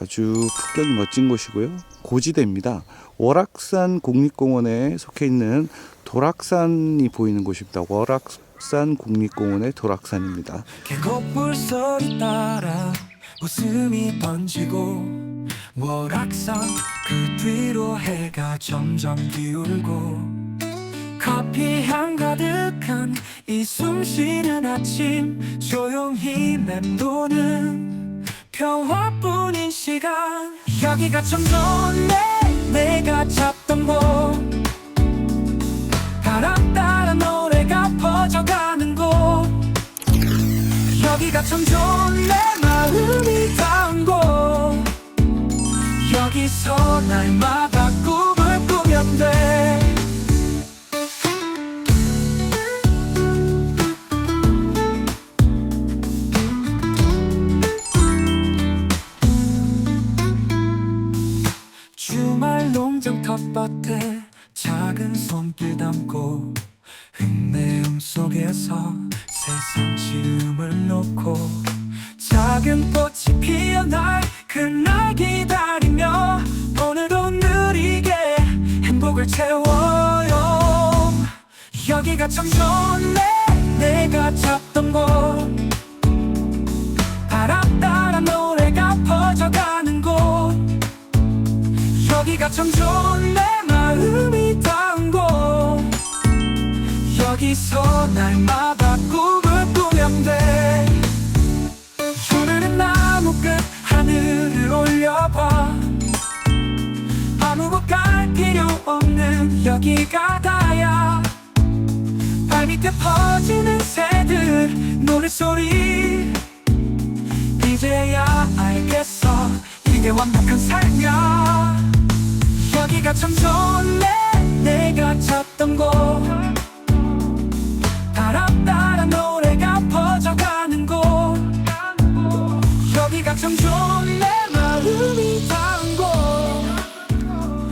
아주 풍경이 멋진 곳이고요. 고지대입니다. 월악산 국립공원에 속해 있는 도락산이 보이는 곳입니다. 월악산 국립공원의 도락산입니다. 계곡물 소리 따라 웃음이 번지고 월악산 그 뒤로 해가 점점 기울고 커피 향 가득한 이 숨쉬는 아침 조용히 맴도는 평화뿐인 시간. 여기가 참 좋네 내가 찾던 곳. 바람 따라 노래가 퍼져가는 곳. 여기가 참내 마음이 닿은 곳. 여기서 날마다 농장 텃밭에 작은 손길 담고 흙내음 속에서 세상 지음을 놓고 작은 꽃이 피어날 그날 기다리며 오늘도 느리게 행복을 채워요. 여기가 참 좋네. 내가 찾던 곳 여기가 참 좋은 내 마음이 곳 여기서 날마다 꿈을 꾸면 돼 오늘은 나무 끝 하늘을 올려봐. 아무곳 갈 필요 없는 여기가 다야. 발밑에 퍼지는 새들 노랫소리. 이제야 알겠어. 이게 완벽한 삶이야 여기가 참 좋네 내가 찾던 곳 바람 따라 노래가 퍼져가는 곳 여기가 참내 마음이 닿은 곳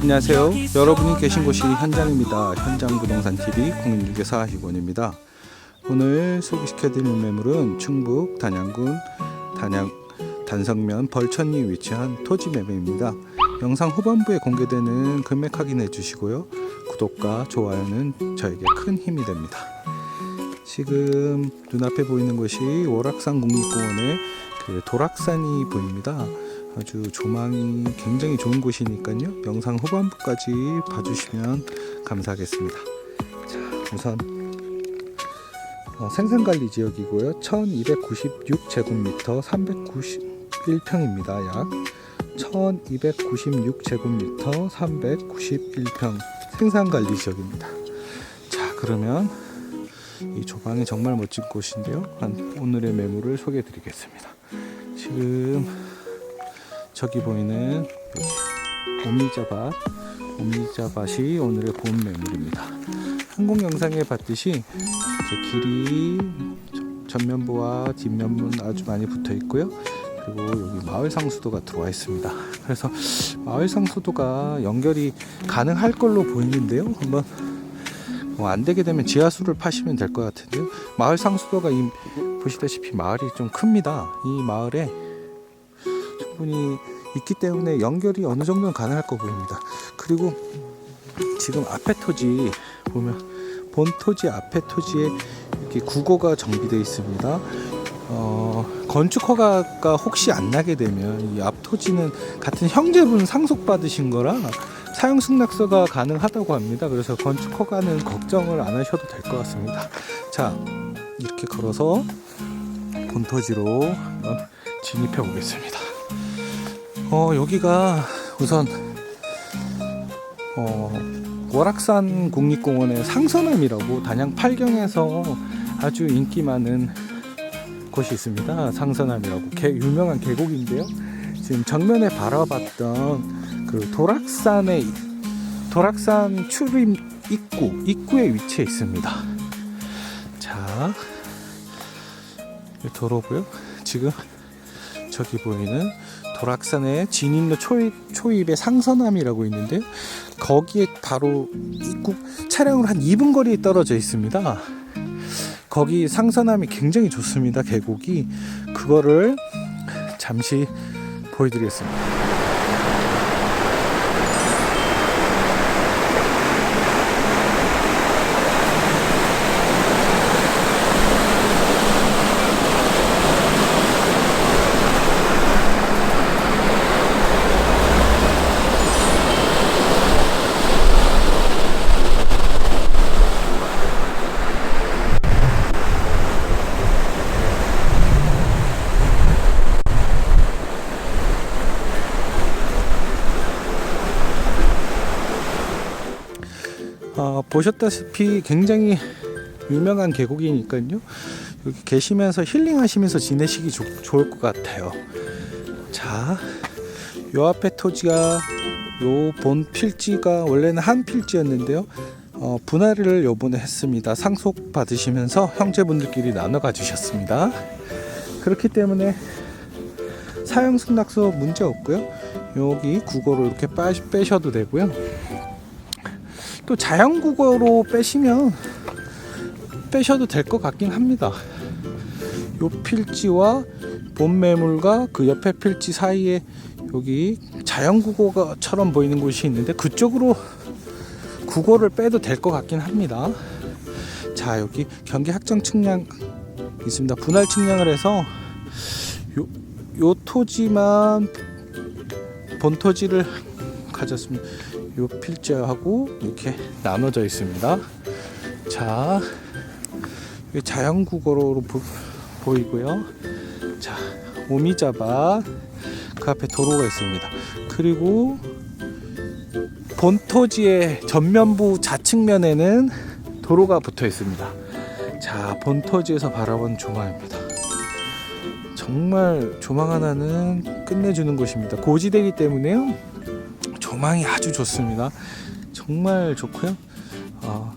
안녕하세요. 여러분이 계신 곳이 현장입니다. 현장 부동산 TV 공인중개사 이권입니다. 오늘 소개시켜드릴 매물은 충북 단양군 단양 단성면 벌천리에 위치한 토지 매매입니다. 영상 후반부에 공개되는 금액 확인해 주시고요. 구독과 좋아요는 저에게 큰 힘이 됩니다. 지금 눈앞에 보이는 곳이 월악산 국립공원의 그 도락산이 보입니다. 아주 조망이 굉장히 좋은 곳이니까요. 영상 후반부까지 봐주시면 감사하겠습니다. 자, 우선 어, 생산관리 지역이고요. 1296제곱미터 391평입니다. 약 1296제곱미터 391평 생산관리 지역입니다. 자, 그러면 이 조방이 정말 멋진 곳인데요. 한 오늘의 매물을 소개해 드리겠습니다. 지금 저기 보이는 오미자밭 오미자밭이 오늘의 본 매물입니다. 항공 영상에 봤듯이 길이 전면부와 뒷면부는 아주 많이 붙어 있고요. 그리고 여기 마을 상수도가 들어와 있습니다. 그래서 마을 상수도가 연결이 가능할 걸로 보이는데요. 한번 뭐 안 되게 되면 지하수를 파시면 될 것 같은데요. 마을 상수도가 이 보시다시피 마을이 좀 큽니다. 이 마을에 충분히 있기 때문에 연결이 어느 정도는 가능할 거 보입니다. 그리고 지금 앞에 토지 보면 본 토지 앞에 토지에 이렇게 국어가 정비되어 있습니다. 어, 건축 허가가 혹시 안 나게 되면 이 앞 토지는 같은 형제분 상속받으신 거라 사용 승낙서가 가능하다고 합니다. 그래서 건축 허가는 걱정을 안 하셔도 될 것 같습니다. 자, 이렇게 걸어서 본토지로 진입해 보겠습니다. 어, 여기가 우선 어, 월악산 국립공원의 상선암이라고 단양 팔경에서 아주 인기 많은 곳이 있습니다. 상선암이라고 개, 유명한 계곡인데요. 지금 정면에 바라봤던 그 도락산의 도락산 출입 입구 입구에 위치해 있습니다. 자, 이 도로고요. 지금 저기 보이는 도락산의 진입로 초입, 초입에 상선암이라고 있는데요. 거기에 바로 입구 차량으로 한 2분 거리에 떨어져 있습니다. 거기 상선암이 굉장히 좋습니다. 계곡이 그거를 잠시 보여드리겠습니다. 어, 보셨다시피 굉장히 유명한 계곡이니까요. 여기 계시면서 힐링하시면서 지내시기 좋- 좋을 것 같아요. 자, 요 앞에 토지가 요 본 필지가 원래는 한 필지였는데요. 어, 분할을 요번에 했습니다. 상속 받으시면서 형제분들끼리 나눠 가주셨습니다. 그렇기 때문에 사용 승낙서 문제 없고요. 여기 국어로 이렇게 빠, 빼셔도 되고요. 또 자연국어로 빼시면 빼셔도 될 것 같긴 합니다. 요 필지와 본 매물과 그 옆에 필지 사이에 여기 자연국어처럼 보이는 곳이 있는데 그쪽으로 국어를 빼도 될 것 같긴 합니다. 자 여기 경기 학정 측량 있습니다. 분할 측량을 해서 요, 요 토지만 본 토지를 가졌습니다. 요 필지하고 이렇게 나눠져 있습니다. 자, 여기 자연국어로 보, 보이고요. 자, 오미자바 그 앞에 도로가 있습니다. 그리고 본 토지의 전면부 좌측면에는 도로가 붙어 있습니다. 자, 본 토지에서 바라본 조망입니다. 정말 조망 하나는 끝내주는 곳입니다. 고지대이기 때문에요. 조망이 아주 좋습니다. 정말 좋고요. 어,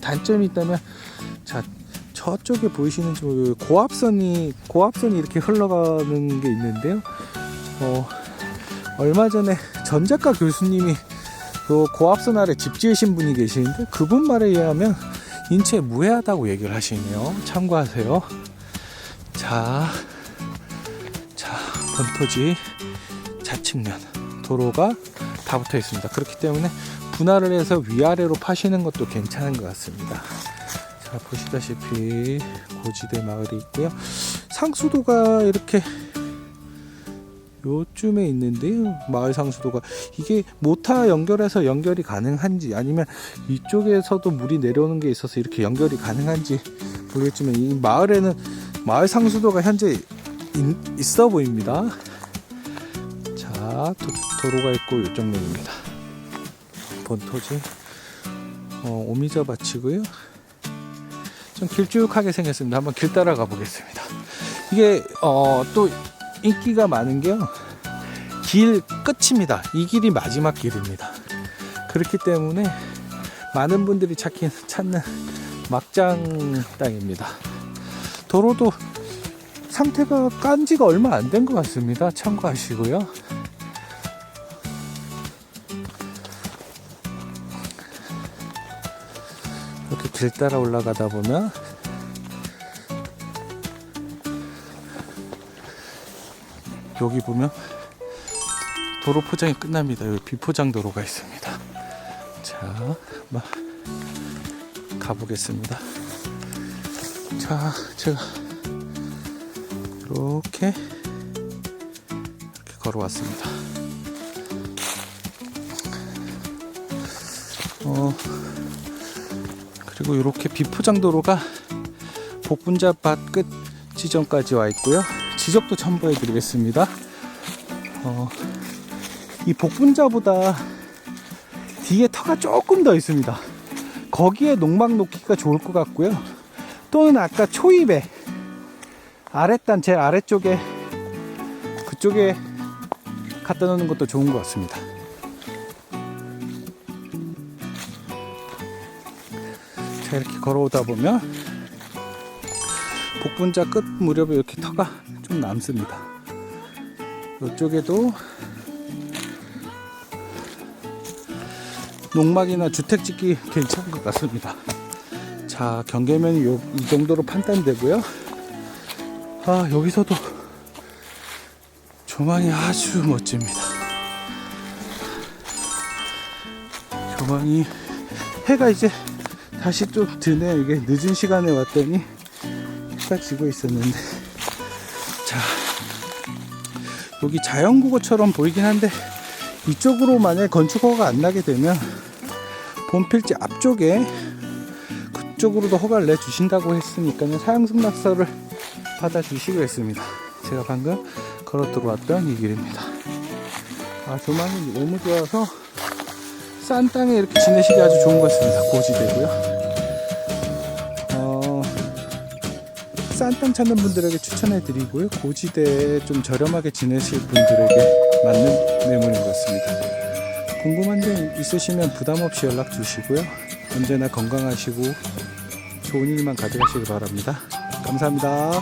단점이 있다면 자 저쪽에 보이시는 저 고압선이 고압선이 이렇게 흘러가는 게 있는데요. 어, 얼마 전에 전작가 교수님이 그 고압선 아래 집 지으신 분이 계시는데 그분 말에 의하면 인체 무해하다고 얘기를 하시네요. 참고하세요. 자, 자 본토지 좌측면 도로가 다 붙어 있습니다. 그렇기 때문에 분할을 해서 위아래로 파시는 것도 괜찮은 것 같습니다. 자 보시다시피 고지대 마을이 있고요. 상수도가 이렇게 요쯤에 있는데요. 마을 상수도가 이게 모타 연결해서 연결이 가능한지 아니면 이쪽에서도 물이 내려오는 게 있어서 이렇게 연결이 가능한지 모르겠지만 이 마을에는 마을 상수도가 현재 있, 있어 보입니다. 도로가 있고 이쪽 면입니다. 본토지 어, 오미자 밭이고요. 좀 길쭉하게 생겼습니다. 한번 길 따라가 보겠습니다. 이게 어, 또 인기가 많은 게요. 길 끝입니다. 이 길이 마지막 길입니다. 그렇기 때문에 많은 분들이 찾긴 찾는 막장 땅입니다. 도로도 상태가 깐 지가 얼마 안 된 것 같습니다. 참고하시고요. 길 따라 올라가다 보면 여기 보면 도로 포장이 끝납니다. 여기 비포장 도로가 있습니다. 자, 한번 가보겠습니다. 자, 제가 이렇게 이렇게 걸어왔습니다. 어, 그리고 이렇게 비포장 도로가 복분자 밭 끝 지점까지 와 있고요. 지적도 첨부해 드리겠습니다. 어, 이 복분자보다 뒤에 터가 조금 더 있습니다. 거기에 농막 놓기가 좋을 것 같고요. 또는 아까 초입에 아랫단 제 아래쪽에 그쪽에 갖다 놓는 것도 좋은 것 같습니다. 자 이렇게 걸어오다 보면 복분자 끝 무렵에 이렇게 터가 좀 남습니다. 이쪽에도 농막이나 주택 짓기 괜찮은 것 같습니다. 자 경계면이 요, 이 정도로 판단되고요. 아 여기서도 조망이 아주 멋집니다. 조망이 해가 이제 다시 좀 드네요. 이게 늦은 시간에 왔더니 해가 지고 있었는데. 자 여기 자연국어처럼 보이긴 한데 이쪽으로 만약 건축허가 안 나게 되면 본필지 앞쪽에 그쪽으로도 허가를 내주신다고 했으니까요 사양승낙서를 받아주시기로 했습니다. 제가 방금 걸어 들어왔던 이 길입니다. 아 조망이 너무 좋아서 싼 땅에 이렇게 지내시기 아주 좋은 것 같습니다 고지대고요 어, 싼 땅 찾는 분들에게 추천해 드리고요 고지대에 좀 저렴하게 지내실 분들에게 맞는 매물인 것 같습니다 궁금한 점 있으시면 부담 없이 연락 주시고요. 언제나 건강하시고 좋은 일만 가져가시기 바랍니다. 감사합니다.